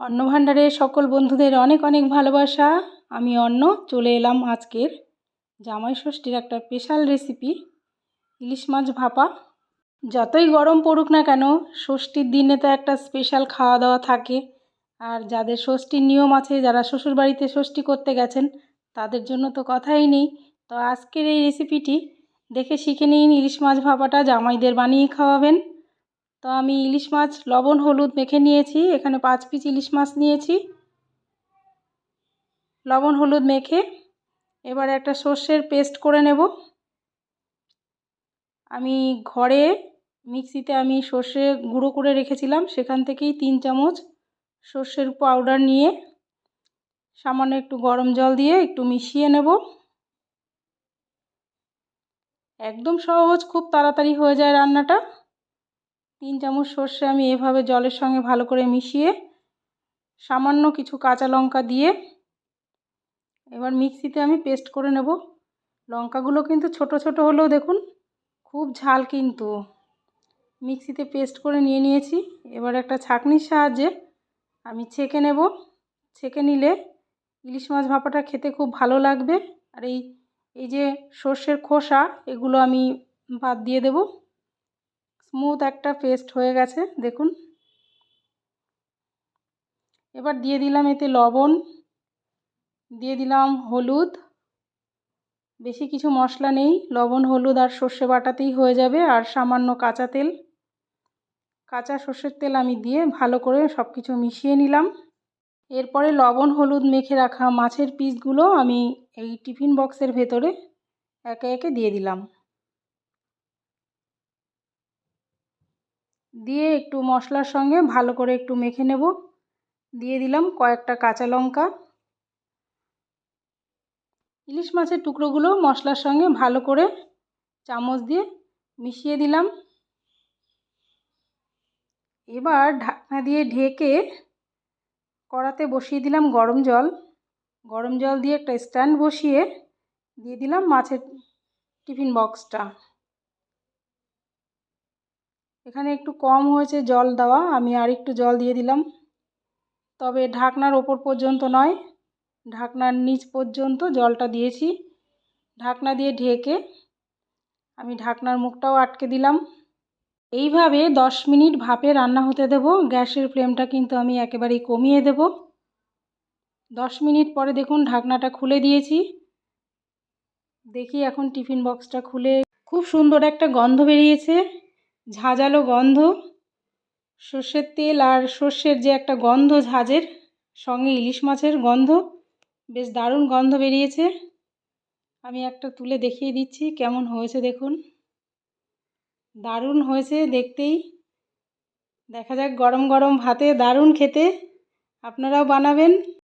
অন্নভাণ্ডারের সকল বন্ধুদের অনেক অনেক ভালোবাসা। আমি অন্ন চলে এলাম আজকের জামাই ষষ্ঠীর একটা স্পেশাল রেসিপি ইলিশ মাছ ভাপা। যতই গরম পড়ুক না কেন, ষষ্ঠীর দিনে তো একটা স্পেশাল খাওয়া দাওয়া থাকে। আর যাদের ষষ্ঠীর নিয়ম আছে, যারা শ্বশুরবাড়িতে ষষ্ঠী করতে গেছেন, তাদের জন্য তো কথাই নেই। তো আজকের এই রেসিপিটি দেখে শিখে নিন, ইলিশ মাছ ভাপাটা জামাইদের বানিয়ে খাওয়াবেন। তো আমি ইলিশ মাছ, লবণ, হলুদ মেখে নিয়েছি। এখানে পাঁচ পিস ইলিশ মাছ নিয়েছি। লবণ, হলুদ মেখে এবার একটা সর্ষের পেস্ট করে নেব। আমি ঘরে মিক্সিতে আমি সর্ষে গুঁড়ো করে রেখেছিলাম। সেখান থেকেই তিন চামচ সর্ষের পাউডার নিয়ে সামান্য একটু গরম জল দিয়ে একটু মিশিয়ে নেব। একদম সহজ, খুব তাড়াতাড়ি হয়ে যায় রান্নাটা। তিন চামচ সর্ষে আমি এভাবে জলের সঙ্গে ভালো করে মিশিয়ে সামান্য কিছু কাঁচা লঙ্কা দিয়ে এবার মিক্সিতে আমি পেস্ট করে নেব। লঙ্কাগুলো কিন্তু ছোট ছোট হলেও দেখুন খুব ঝাল কিন্তু। মিক্সিতে পেস্ট করে নিয়ে নিয়েছি। এবার একটা ছাঁকনির সাহায্যে আমি ছেঁকে নেব। ছেঁকে নিলে ইলিশ মাছ ভাপাটা খেতে খুব ভালো লাগবে। আর এই এই যে সর্ষের খোসা, এগুলো আমি বাদ দিয়ে দেবো। স্মুথ একটা পেস্ট হয়ে গেছে, দেখুন। এবার দিয়ে দিলাম এতে লবণ, দিয়ে দিলাম হলুদ। বেশি কিছু মশলা নেই, লবণ, হলুদ আর সর্ষে বাটাতেই হয়ে যাবে, আর সামান্য কাঁচা তেল। কাঁচা সর্ষের তেল আমি দিয়ে ভালো করে সব কিছু মিশিয়ে নিলাম। এরপরে লবণ, হলুদ মেখে রাখা মাছের পিসগুলো আমি এই টিফিন বক্সের ভেতরে একে একে দিয়ে দিলাম। দিয়ে একটু মশলার সঙ্গে ভালো করে একটু মেখে নেব। দিয়ে দিলাম কয়েকটা কাঁচা লঙ্কা। ইলিশ মাছের টুকরোগুলো মশলার সঙ্গে ভালো করে চামচ দিয়ে মিশিয়ে দিলাম। এবার ঢাকনা দিয়ে ঢেকে কড়াতে বসিয়ে দিলাম গরম জল। গরম জল দিয়ে একটা স্ট্যান্ড বসিয়ে দিয়ে দিলাম মাছের টিফিন বক্সটা। এখানে একটু কম হয়েছে জল দেওয়া, আমি আর একটু জল দিয়ে দিলাম। তবে ঢাকনার ওপর পর্যন্ত নয়, ঢাকনার নিচ পর্যন্ত জলটা দিয়েছি। ঢাকনা দিয়ে ঢেকে আমি ঢাকনার মুখটাও আটকে দিলাম। এইভাবে দশ মিনিট ভাপে রান্না হতে দেব, গ্যাসের ফ্লেমটা কিন্তু আমি একেবারেই কমিয়ে দেব। দশ মিনিট পরে দেখুন ঢাকনাটা খুলে দিয়েছি। দেখি এখন টিফিন বক্সটা খুলে, খুব সুন্দর একটা গন্ধ বেরিয়েছে। ঝাঁঝালো গন্ধ। সর্ষের তেল আর সর্ষের যে একটা গন্ধ ঝাঁঝের, সঙ্গে ইলিশ মাছের গন্ধ, বেশ দারুণ গন্ধ বেরিয়েছে। আমি একটা তুলে দেখিয়ে দিচ্ছি, কেমন হয়েছে দেখুন। দারুণ হয়েছে দেখতেই। দেখা যাক গরম গরম ভাতে দারুণ খেতে। আপনারাও বানাবেন।